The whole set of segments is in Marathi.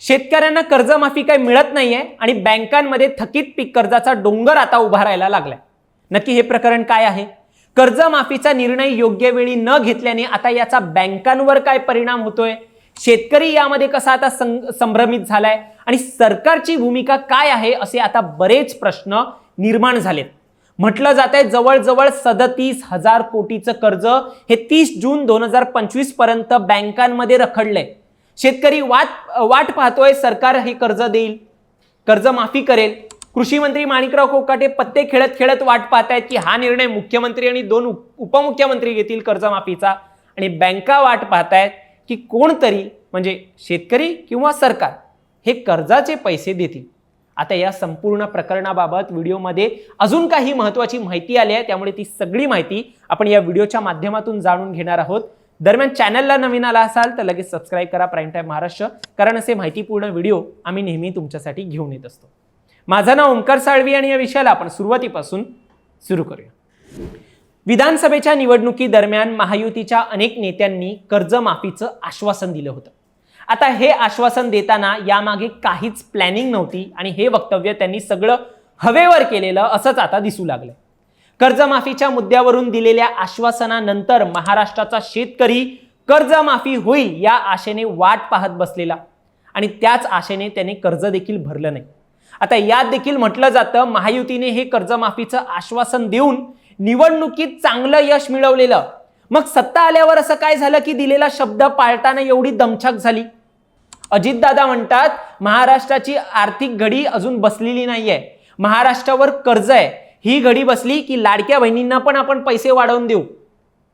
शेतकऱ्यांना कर्जमाफी काही मिळत नाहीये आणि बँकांमध्ये थकीत पीक कर्जाचा डोंगर आता उभा राहायला लागलाय. नक्की हे प्रकरण काय आहे? कर्जमाफीचा निर्णय योग्य वेळी न घेतल्याने आता याचा बँकांवर काय परिणाम होतोय? शेतकरी यामध्ये कसा आता सं- संभ्रमित झालाय? आणि सरकारची भूमिका काय आहे? असे आता बरेच प्रश्न निर्माण झालेत. म्हटलं जात आहे जवळजवळ सदतीस हजार कोटीचं कर्ज हे तीस जून दोन हजार पंचवीसपर्यंत बँकांमध्ये रखडलंय. शेतकरी वाट वाट पाहतोय सरकार हे कर्ज देईल कर्जमाफी करेल. कृषी मंत्री माणिकराव कोकाटे पत्ते खेळत खेळत वाट पाहतायत की हा निर्णय मुख्यमंत्री आणि दोन उपमुख्यमंत्री घेतील कर्जमाफीचा. आणि बँका वाट पाहतायत की कोणतरी म्हणजे शेतकरी किंवा सरकार हे कर्जाचे पैसे देतील. आता या संपूर्ण प्रकरणाबाबत व्हिडिओमध्ये अजून काही महत्त्वाची माहिती आली आहे. त्यामुळे ती सगळी माहिती आपण या व्हिडिओच्या माध्यमातून जाणून घेणार आहोत. दरम्यान चॅनलला नवीन आला असाल तर लगेच सबस्क्राईब करा प्राईम टाईम महाराष्ट्र. कारण असे माहितीपूर्ण व्हिडिओ आम्ही नेहमी तुमच्यासाठी घेऊन येत असतो. माझं नाव ओंकार साळवी आणि या विषयाला आपण सुरुवातीपासून सुरू करूया. विधानसभेच्या निवडणुकीदरम्यान महायुतीच्या अनेक नेत्यांनी कर्जमाफीचं आश्वासन दिलं होतं. आता हे आश्वासन देताना यामागे काहीच प्लॅनिंग नव्हती आणि हे वक्तव्य त्यांनी सगळं हवेवर केलेलं असंच आता दिसू लागलं कर्जमाफीच्या मुद्द्यावरून दिलेल्या आश्वासनानंतर महाराष्ट्राचा शेतकरी कर्जमाफी होईल या आशेने वाट पाहत बसलेला. आणि त्याच आशेने त्याने कर्ज देखील भरलं नाही. आता यात देखील म्हटलं जातं महायुतीने हे कर्जमाफीचं आश्वासन देऊन निवडणुकीत चांगलं यश मिळवलेलं. मग सत्ता आल्यावर असं काय झालं की दिलेला शब्द पाळताना एवढी दमछाक झाली? अजितदादा म्हणतात महाराष्ट्राची आर्थिक घडी अजून बसलेली नाहीये. महाराष्ट्रावर कर्ज आहे. ही घडी बसली की लाडक्या बहिणींना पण आपण पैसे वाढवून देऊ.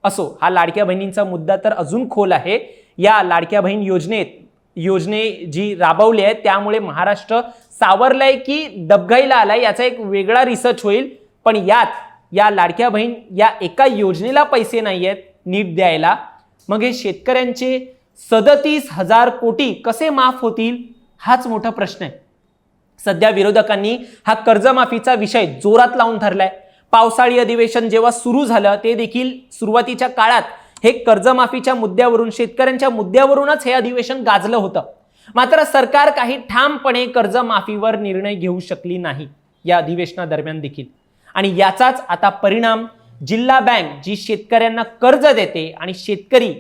असो हा लाडक्या बहिणींचा मुद्दा तर अजून खोल आहे. या लाडक्या बहीण योजनेत योजने जी राबवली आहे त्यामुळे महाराष्ट्र सावरलाय की दबघाईला आलाय याचा एक वेगळा रिसर्च होईल. पण यात या लाडक्या बहीण या एका योजनेला पैसे नाही आहेत नीट द्यायला. मग हे शेतकऱ्यांचे सदतीस हजार कोटी कसे माफ होतील? हाच मोठा प्रश्न आहे. सध्या विरोधकांनी हा कर्जमाफीचा विषय जोरात लावून धरलाय. पावसाळी अधिवेशन जेव्हा सुरू झालं ते देखील सुरुवातीच्या काळात हे कर्जमाफीच्या मुद्द्यावरून शेतकऱ्यांच्या मुद्द्यावरूनच हे अधिवेशन गाजलं होतं. मात्र सरकार काही ठामपणे कर्जमाफीवर निर्णय घेऊ शकली नाही या अधिवेशनादरम्यान देखील. आणि याचाच आता परिणाम जिल्हा बँक जी शेतकऱ्यांना कर्ज देते आणि शेतकरी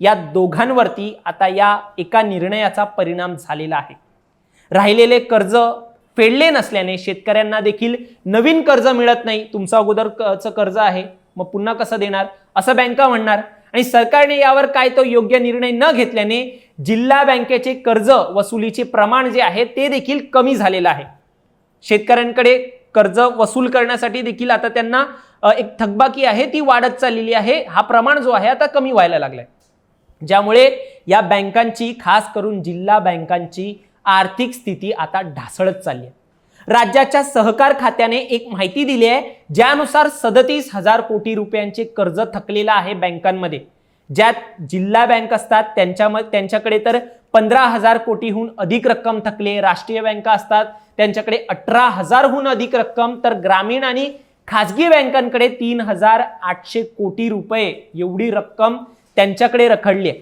या दोघांवरती आता या एका निर्णयाचा परिणाम झालेला आहे. राहिलेले कर्ज फेडले नसल्याने शेतकऱ्यांना देखील नवीन कर्ज मिळत नाही. तुमचं अगोदरचं कर्ज आहे मग पुन्हा कसं देणार? असं बँका म्हणणार. आणि सरकारने यावर काय तो योग्य निर्णय न घेतल्याने जिल्हा बँकेचे कर्ज वसुलीचे प्रमाण जे आहे ते देखील कमी झालेलं आहे. शेतकऱ्यांकडे कर्ज वसूल करण्यासाठी देखील आता त्यांना एक थकबाकी आहे ती वाढत चाललेली आहे. हा प्रमाण जो आहे आता कमी व्हायला लागलाय. ज्यामुळे या बँकांची खास करून जिल्हा बँकांची आर्थिक स्थिती आता ढासळत चालली आहे. राज्याच्या सहकार खात्याने एक माहिती दिली आहे ज्यानुसार सदतीस हजार कोटी रुपयांचे कर्ज थकलेलं आहे बँकांमध्ये. ज्यात जिल्हा बँक असतात त्यांच्या त्यांच्याकडे तर पंधरा हजार कोटीहून अधिक रक्कम थकले राष्ट्रीय बँका असतात त्यांच्याकडे अठरा हजारहून अधिक रक्कम तर ग्रामीण आणि खाजगी बँकांकडे तीन हजार आठशे कोटी रुपये एवढी रक्कम त्यांच्याकडे रखडली आहे.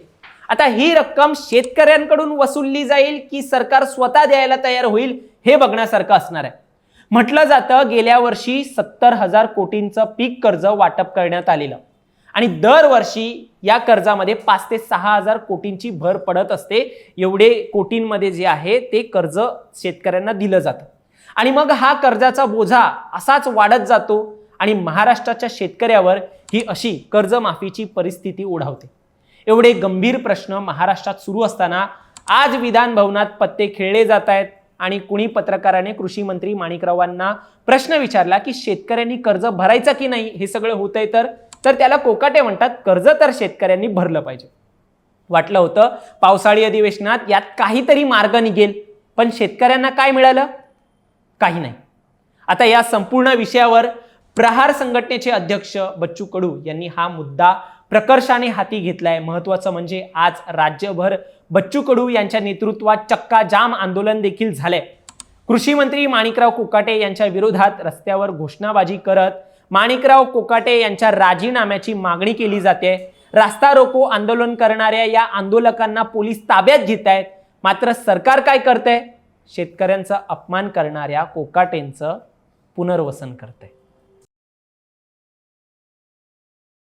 आता ही रक्कम शेतकऱ्यांकडून वसुलली जाईल की सरकार स्वतः द्यायला तयार होईल हे बघण्यासारखं असणार आहे. म्हटलं जातं गेल्या वर्षी सत्तर हजार कोटींचं पीक कर्ज वाटप करण्यात आलेलं. आणि दरवर्षी या कर्जामध्ये पाच ते सहा हजार कोटींची भर पडत असते. एवढे कोटींमध्ये जे आहे ते कर्ज शेतकऱ्यांना दिलं जातं. आणि मग हा कर्जाचा बोझा असाच वाढत जातो आणि महाराष्ट्राच्या शेतकऱ्यावर ही अशी कर्जमाफीची परिस्थिती ओढावते. एवढे गंभीर प्रश्न महाराष्ट्रात सुरू असताना आज विधान भवनात पत्ते खेळले जात आहेत आणि कुणी पत्रकाराने कृषी मंत्री माणिकरावांना प्रश्न विचारला की शेतकऱ्यांनी कर्ज भरायचं की नाही हे सगळं होतंय तर? तर त्याला कोकाटे म्हणतात कर्ज तर शेतकऱ्यांनी भरलं पाहिजे. वाटलं होतं पावसाळी अधिवेशनात यात काहीतरी मार्ग निघेल पण शेतकऱ्यांना काय मिळालं? काही नाही. आता या संपूर्ण विषयावर प्रहार संघटनेचे अध्यक्ष बच्चू कडू यांनी हा मुद्दा प्रकर्षाने हाती घेतलाय. महत्वाचं म्हणजे आज राज्यभर बच्चू कडू यांच्या नेतृत्वात चक्का जाम आंदोलन देखील झालंय. कृषी मंत्री माणिकराव कोकाटे यांच्या विरोधात रस्त्यावर घोषणाबाजी करत माणिकराव कोकाटे यांच्या राजीनाम्याची मागणी केली जाते. रास्ता रोको आंदोलन करणाऱ्या या आंदोलकांना पोलीस ताब्यात घेत आहेत मात्र सरकार काय करतंय? शेतकऱ्यांचा अपमान करणाऱ्या कोकाटेंचं पुनर्वसन करतंय.